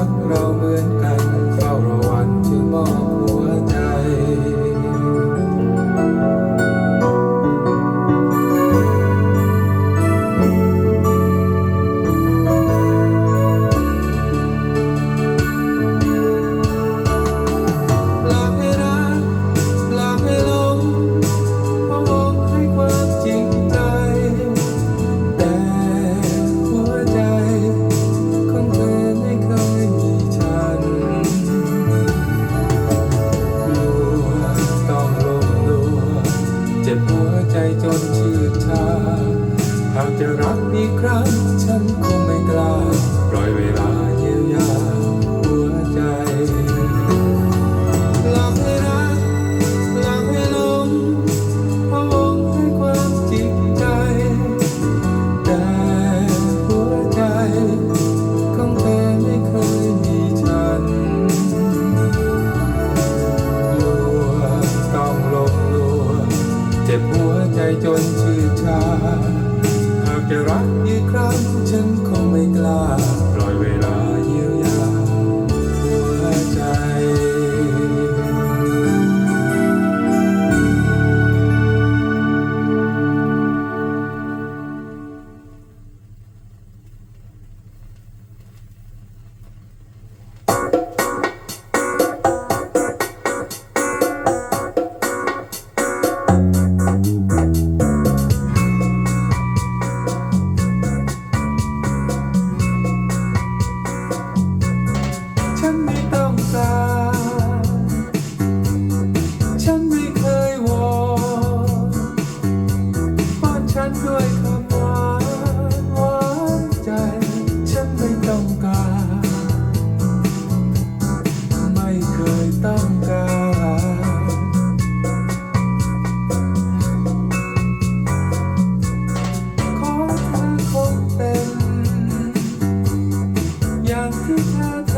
ักเราเหมือนกัน จ็บหัวใจจนชื่อชา หากจะรักอีกครั้งฉัน just as hard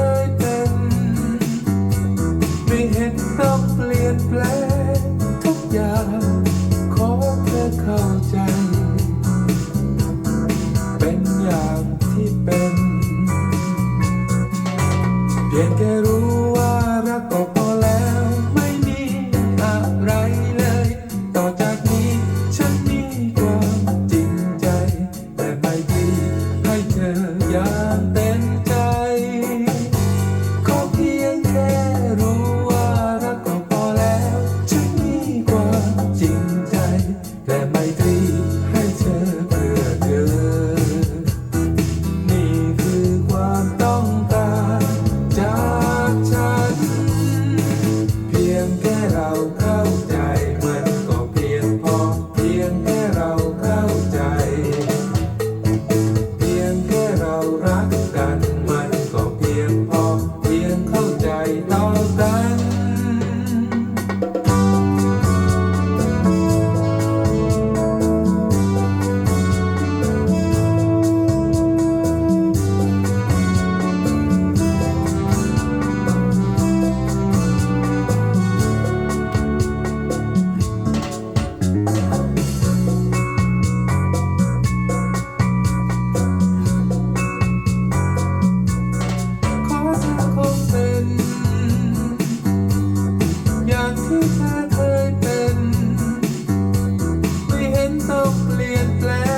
planet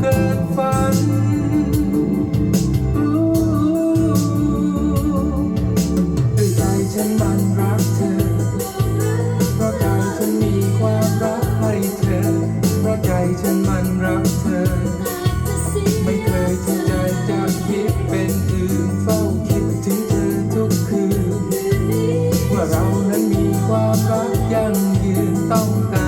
เกินฝันใจฉันมันรักเธอ เพราะใจฉันมีความรักให้เธอ เพราะใจฉันมันรักเธอ ไม่เคยที่ใจจะคิดเป็นอื่นเฝ้าคิดถึงเธอทุกคืน เมื่อเรานั้นมีความรักยั่งยืนต้องการ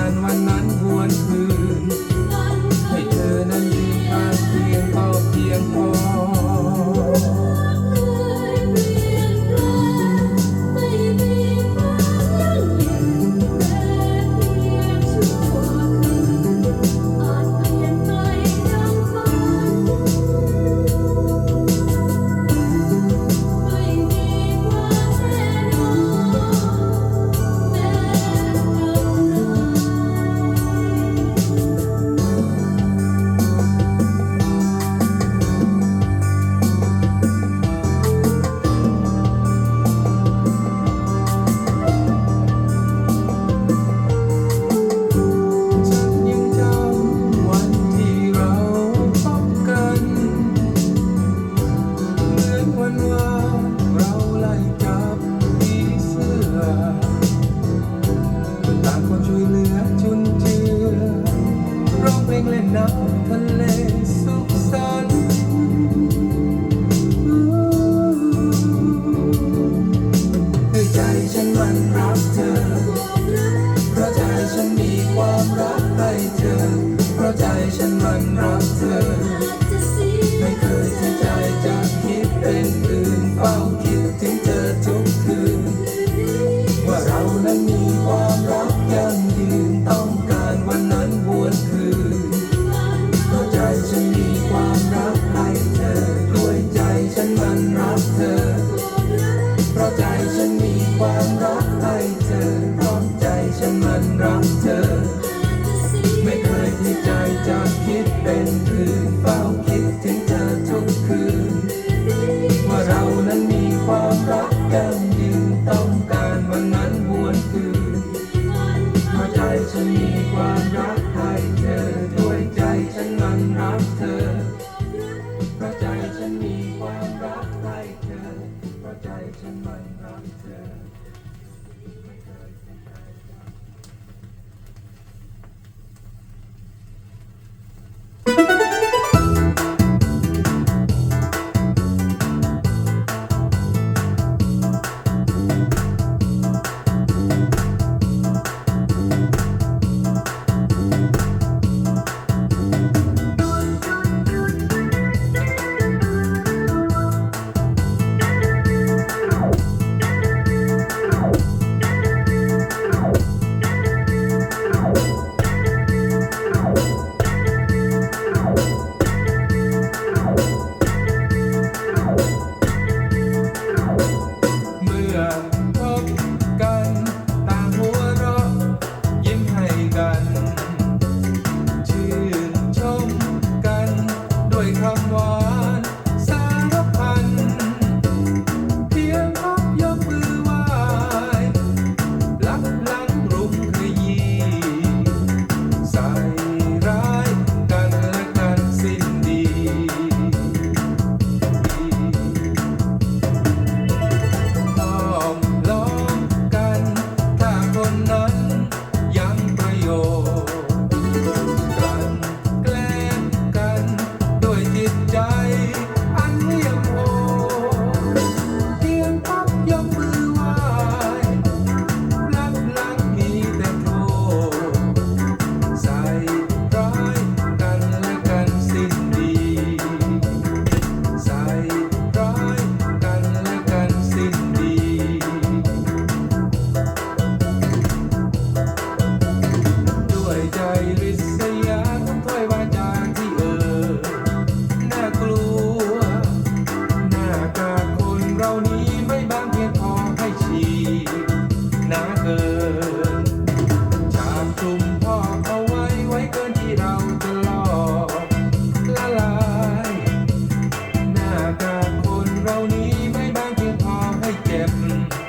เ